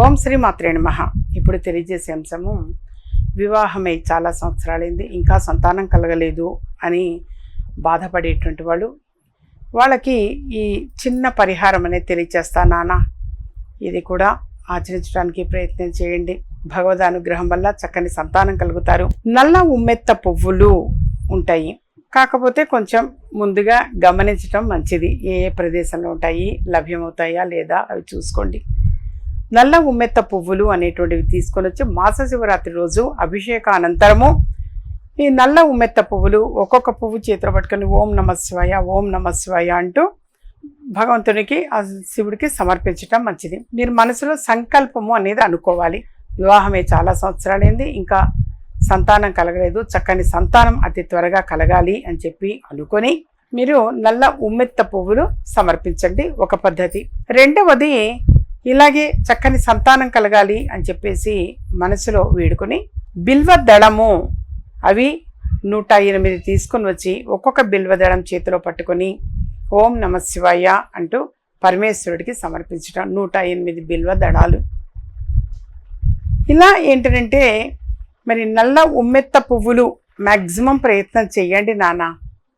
ఓం శ్రీ మాత్రే నమ. ఇప్పుడు తెలియజేసే అంశము వివాహమై చాలా సంవత్సరాలైంది ఇంకా సంతానం కలగలేదు అని బాధపడేటువంటి వాళ్ళు వాళ్ళకి ఈ చిన్న పరిహారం అనేది తెలియచేస్తా నాన్న ఇది కూడా ఆచరించడానికి ప్రయత్నం చేయండి. భగవద్ అనుగ్రహం వల్ల చక్కని సంతానం కలుగుతారు. నల్ల ఉమ్మెత్త పువ్వులు ఉంటాయి. కాకపోతే కొంచెం ముందుగా గమనించడం మంచిది. ఏ ఏ ప్రదేశంలో ఉంటాయి లభ్యమవుతాయా లేదా అవి చూసుకోండి. నల్ల ఉమ్మెత్త పువ్వులు అనేటువంటివి తీసుకొని వచ్చి మాస శివరాత్రి రోజు అభిషేక అనంతరము ఈ నల్ల ఉమ్మెత్త పువ్వులు ఒక్కొక్క పువ్వు చేతిలో పట్టుకొని ఓం నమ శివాయ ఓం నమ శివాయ అంటూ భగవంతునికి ఆ శివుడికి సమర్పించటం మంచిది. మీరు మనసులో సంకల్పము అనేది అనుకోవాలి. వివాహమే చాలా సంవత్సరాలైంది. ఇంకా సంతానం కలగలేదు. చక్కని సంతానం అతి త్వరగా కలగాలి అని చెప్పి అనుకొని మీరు నల్ల ఉమ్మెత్త పువ్వులు సమర్పించండి. ఒక పద్ధతి. రెండవది ఇలాగే చక్కని సంతానం కలగాలి అని చెప్పేసి మనసులో వేడుకొని బిల్వ దళము అవి నూట ఎనిమిది తీసుకొని వచ్చి ఒక్కొక్క బిల్వ దళం చేతిలో పట్టుకొని ఓం నమ శివయ్య అంటూ పరమేశ్వరుడికి సమర్పించడం నూట ఎనిమిది బిల్వ దళాలు. ఇలా ఏంటంటే మరి నల్ల ఉమ్మెత్త పువ్వులు మ్యాక్సిమం ప్రయత్నం చేయండి నాన్న.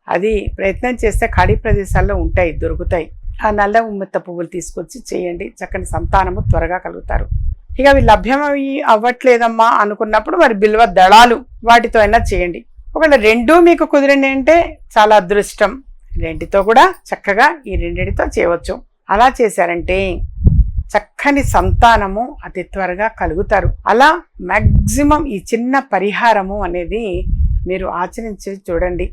అది ప్రయత్నం చేస్తే ఖాళీ ప్రదేశాల్లో ఉంటాయి దొరుకుతాయి. ఆ నల్ల ఉమ్మెత్త పువ్వులు తీసుకొచ్చి చేయండి. చక్కని సంతానము త్వరగా కలుగుతారు. ఇక అవి లభ్యమవి అవ్వట్లేదమ్మా అనుకున్నప్పుడు మరి బిల్వ దళాలు వాటితో అయినా చేయండి. ఒకవేళ రెండూ మీకు కుదిరింది అంటే చాలా అదృష్టం. రెండితో కూడా చక్కగా ఈ రెండిటితో చేయవచ్చు. అలా చేశారంటే చక్కని సంతానము అతి త్వరగా కలుగుతారు. అలా మ్యాక్సిమం ఈ చిన్న పరిహారము అనేది మీరు ఆచరించి చూడండి.